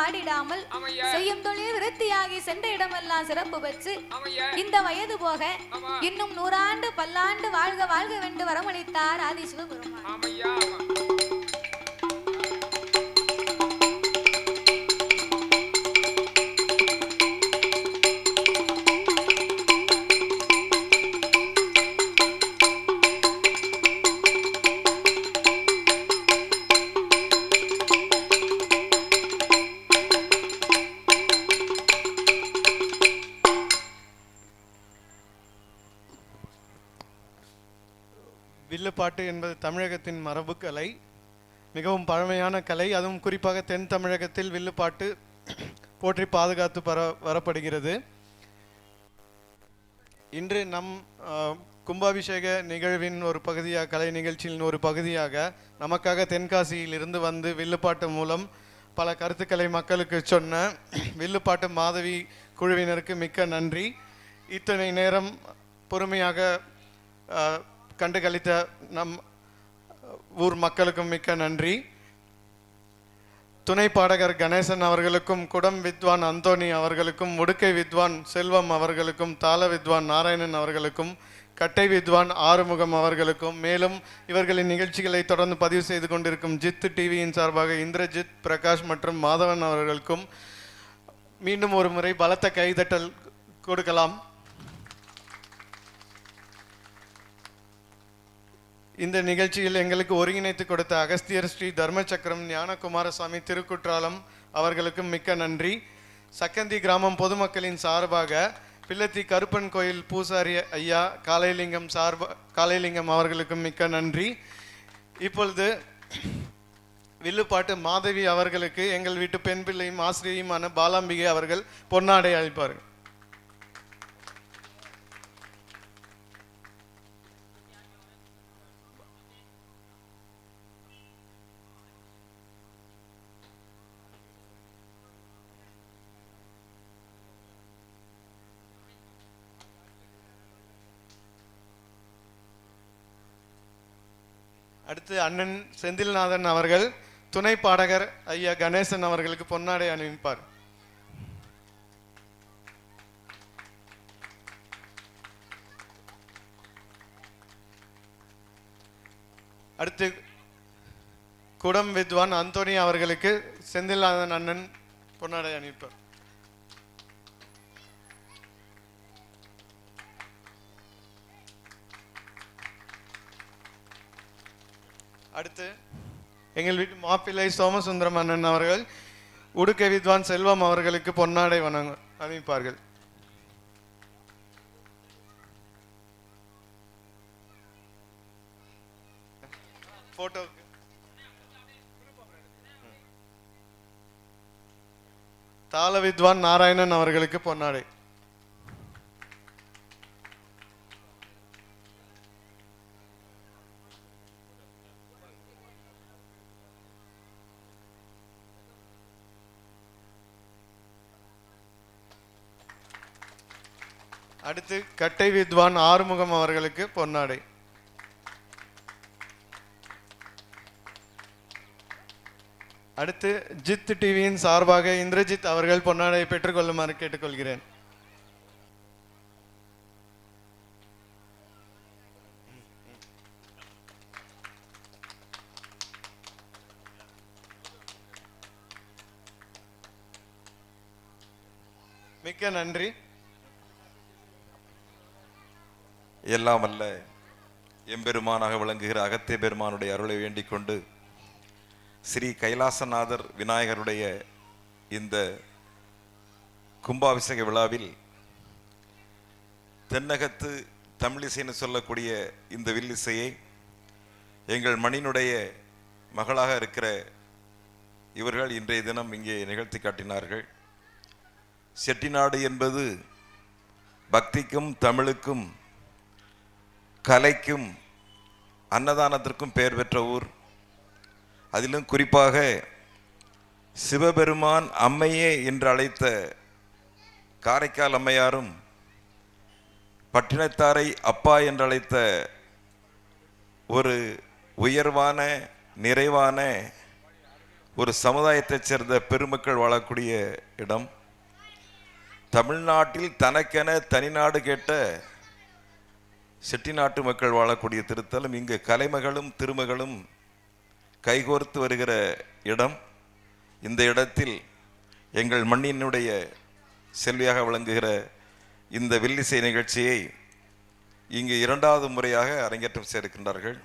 வாடிடாமல் செய்யும் தொழில் விருத்தியாகி சென்ற இடமெல்லாம் சிறப்பு பெற்று இந்த வயது போக இன்னும் நூறாண்டு பல்லாண்டு வாழ்க வாழ்க வென்று வரமளித்தார் ஆதி சிவபெருமான் என்பது தமிழகத்தின் மரபுக்கலை மிகவும் பழமையான கலை. அதுவும் குறிப்பாக தென் தமிழகத்தில் வில்லுப்பாட்டு போற்றி பாதுகாத்து பர வரப்படுகிறது. இன்று நம் கும்பாபிஷேக நிகழ்வின் ஒரு பகுதியாக கலை நிகழ்ச்சியின் ஒரு பகுதியாக நமக்காக தென்காசியில் இருந்து வந்து வில்லுப்பாட்டு மூலம் பல கருத்துக்களை மக்களுக்கு சொன்ன வில்லுப்பாட்டு மாதவி குழுவினருக்கு மிக்க நன்றி. இத்தனை நேரம் பொறுமையாக கண்டுகளித்த நம் ஊர் மக்களுக்கும் மிக்க நன்றி. துணை பாடகர் கணேசன் அவர்களுக்கும் குடம் வித்வான் அந்தோணி அவர்களுக்கும் உடுக்கை வித்வான் செல்வம் அவர்களுக்கும் தாள வித்வான் நாராயணன் அவர்களுக்கும் கட்டை வித்வான் ஆறுமுகம் அவர்களுக்கும் மேலும் இவர்களின் நிகழ்ச்சிகளை தொடர்ந்து பதிவு செய்து கொண்டிருக்கும் ஜித் டிவியின் சார்பாக இந்திரஜித் பிரகாஷ் மற்றும் மாதவன் அவர்களுக்கும் மீண்டும் ஒரு முறை பலத்த கைதட்டல் கொடுக்கலாம். இந்த நிகழ்ச்சியில் எங்களுக்கு ஒருங்கிணைத்து கொடுத்த அகஸ்தியர் ஸ்ரீ தர்மசக்கரம் ஞானகுமாரசாமி திருக்குற்றாலம் அவர்களுக்கும் மிக்க நன்றி. சக்கந்தி கிராமம் பொதுமக்களின் சார்பாக பிள்ளத்தி கருப்பன் கோயில் பூசாரி ஐயா காலைலிங்கம் சார்பா காலைலிங்கம் அவர்களுக்கும் மிக்க நன்றி. இப்பொழுது வில்லுப்பாட்டு மாதவி அவர்களுக்கு எங்கள் வீட்டு பெண் பிள்ளையும் ஆசிரியையுமான பாலாம்பிகை அவர்கள் பொன்னாடை அளிப்பார்கள். அடுத்து அண்ணன் செந்தில்நாதன் அவர்கள் துணை பாடகர் ஐயா கணேசன் அவர்களுக்கு பொன்னாடை அணிவிப்பார். அடுத்து குடம் வித்வான் அந்தோனி அவர்களுக்கு செந்தில்நாதன் அண்ணன் பொன்னாடை அணிவிப்பார். அடுத்து எங்கள் வீட்டு மாப்பிள்ளை சோமசுந்தரம் அண்ணன் அவர்கள் உடுக்கை வித்வான் செல்வம் அவர்களுக்கு பொன்னாடை வணங்க அணிவிப்பார்கள் போட்டோவுக்கு தாள வித்வான் நாராயணன் அவர்களுக்கு பொன்னாடை. அடுத்து கட்டை வித்வான் ஆறுமுகம் அவர்களுக்கு பொன்னாடை. அடுத்து ஜித் டிவியின் சார்பாக இந்திரஜித் அவர்கள் பொன்னாடை பெற்றுக்கொள்ளுமாறு கேட்டுக்கொள்கிறேன். மிக்க நன்றி. எல்லாம் அல்ல எம்பெருமானாக விளங்குகிற அகத்திய பெருமானுடைய அருளை வேண்டிக் கொண்டு ஸ்ரீ கைலாசநாதர் விநாயகருடைய இந்த கும்பாபிஷேக விழாவில் தென்னகத்து தமிழிசைன்னு சொல்லக்கூடிய இந்த வில்லிசையை எங்கள் மணினுடைய மகளாக இருக்கிற இவர்கள் இன்றைய தினம் இங்கே நிகழ்த்தி காட்டினார்கள். செட்டிநாடு என்பது பக்திக்கும் தமிழுக்கும் கலைக்கும் அன்னதானத்திற்கும் பெயர் பெற்ற ஊர். அதிலும் குறிப்பாக சிவபெருமான் அம்மையே என்று அழைத்த காரைக்கால் அம்மையாரும் பட்டினத்தாரை அப்பா என்று அழைத்த ஒரு உயர்வான நிறைவான ஒரு சமுதாயத்தைச் சேர்ந்த பெருமக்கள் வாழக்கூடிய இடம். தமிழ்நாட்டில் தனக்கென தனிநாடு கேட்ட செட்டிநாட்டு மக்கள் வாழக்கூடிய திருத்தலம். இங்கு கலைமகளும் திருமகளும் கைகோர்த்து வருகிற இடம். இந்த இடத்தில் எங்கள் மண்ணினுடைய செல்வியாக விளங்குகிற இந்த வில்லிசை நிகழ்ச்சியை இங்கு இரண்டாவது முறையாக அரங்கேற்றம் செய்திருக்கின்றார்கள்.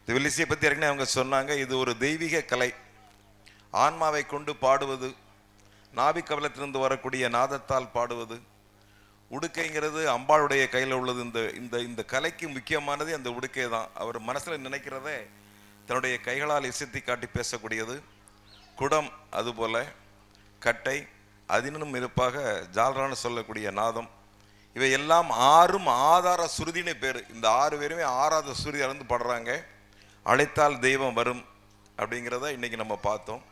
இந்த வில்லிசையை பற்றி ஏற்கனவே அவங்க சொன்னாங்க இது ஒரு தெய்வீக கலை. ஆன்மாவை கொண்டு பாடுவது நாபி கவலத்திலிருந்து வரக்கூடிய நாதத்தால் பாடுவது உடுக்கைங்கிறது அம்பாளுடைய கையில் உள்ளது. இந்த இந்த இந்த கலைக்கு முக்கியமானது அந்த உடுக்கை தான். அவர் மனசில் நினைக்கிறதே தன்னுடைய கைகளால் இசைத்தி காட்டி பேசக்கூடியது. குடம் அதுபோல கட்டை அதினும் இருப்பாக ஜால்ரான்னு சொல்லக்கூடிய நாதம். இவை எல்லாம் ஆறும் ஆதார சுருதின்னு பேர். இந்த ஆறு பேருமே ஆறாத சுருதி அளந்து பாடுறாங்க. அழைத்தால் தெய்வம் வரும் அப்படிங்கிறத இன்னைக்கு நம்ம பார்த்தோம்.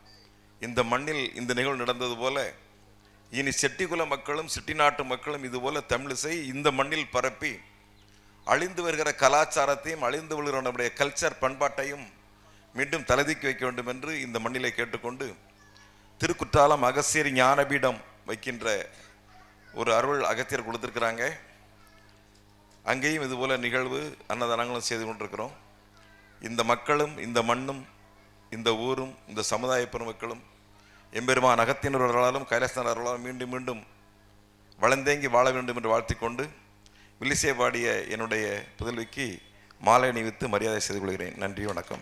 இந்த மண்ணில் இந்த நிகழ்வு நடந்தது போல இனி செட்டிக்குல மக்களும் செட்டிநாட்டு மக்களும் இதுபோல தமிழிசை இந்த மண்ணில் பரப்பி அழிந்து வருகிற கலாச்சாரத்தையும் அழிந்து வருகிற நம்முடைய கல்ச்சர் பண்பாட்டையும் மீண்டும் தலைதிக்கு வைக்க வேண்டும் என்று இந்த மண்ணிலே கேட்டுக்கொண்டு திருக்குற்றாலம் அகசியர் ஞானபீடம் வைக்கின்ற ஒரு அருள் அகத்தியர் கொடுத்துருக்குறாங்க. அங்கேயும் இதுபோல நிகழ்வு அன்னதானங்களும் செய்து கொண்டிருக்கிறோம். இந்த மக்களும் இந்த மண்ணும் இந்த ஊரும் இந்த சமுதாய பெருமக்களும் எம்பெருமான் அகத்தினர்களாலும் கைலாசனர்களாலும் மீண்டும் மீண்டும் வளர்ந்தேங்கி வாழ வேண்டும் என்று வாழ்த்திக்கொண்டு வில்லிசை பாடிய என்னுடைய புதல்விக்கு மாலை அணிவித்து மரியாதை செய்து கொள்கிறேன். நன்றி வணக்கம்.